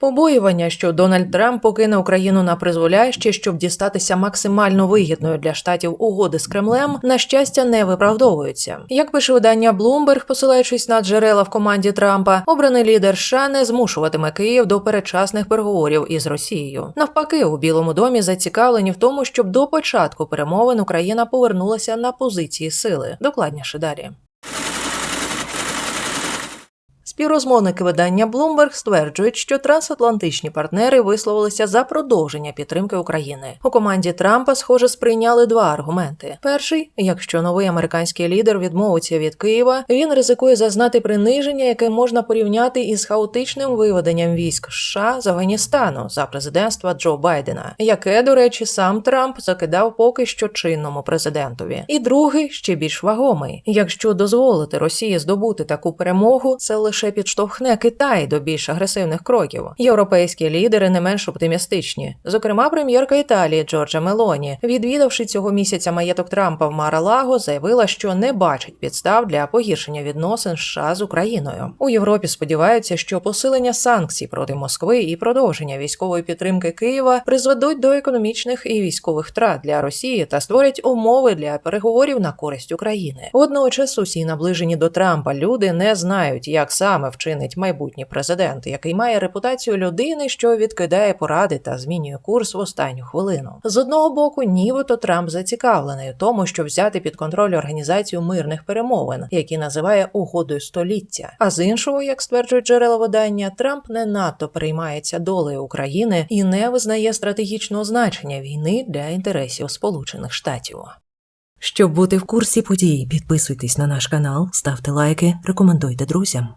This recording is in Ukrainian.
Побоювання, що Дональд Трамп покине Україну на призволяще, щоб дістатися максимально вигідної для штатів угоди з Кремлем, на щастя, не виправдовуються. Як пише видання Bloomberg, посилаючись на джерела в команді Трампа, обраний лідер США не змушуватиме Київ до передчасних переговорів із Росією. Навпаки, у Білому домі зацікавлені в тому, щоб до початку перемовин Україна повернулася на позиції сили. Докладніше далі. Співрозмовники видання Bloomberg стверджують, що трансатлантичні партнери висловилися за продовження підтримки України. У команді Трампа, схоже, сприйняли два аргументи: перший, якщо новий американський лідер відмовиться від Києва, він ризикує зазнати приниження, яке можна порівняти із хаотичним виведенням військ США з Афганістану за президентства Джо Байдена, яке, до речі, сам Трамп закидав поки що чинному президентові. І другий ще більш вагомий: якщо дозволити Росії здобути таку перемогу, це лише підштовхне Китай до більш агресивних кроків. Європейські лідери не менш оптимістичні. Зокрема, прем'єрка Італії Джорджа Мелоні, відвідавши цього місяця маєток Трампа в Мара-Лаго, заявила, що не бачить підстав для погіршення відносин США з Україною. У Європі сподіваються, що посилення санкцій проти Москви і продовження військової підтримки Києва призведуть до економічних і військових втрат для Росії та створять умови для переговорів на користь України. Водночас усі наближені до Трампа люди не знають, як саме вчинить майбутній президент, який має репутацію людини, що відкидає поради та змінює курс в останню хвилину. З одного боку, нібито Трамп зацікавлений у тому, щоб взяти під контроль організацію мирних перемовин, які називає угодою століття. А з іншого, як стверджують джерела видання, Трамп не надто переймається долею України і не визнає стратегічного значення війни для інтересів Сполучених Штатів. Щоб бути в курсі подій, підписуйтесь на наш канал, ставте лайки, рекомендуйте друзям.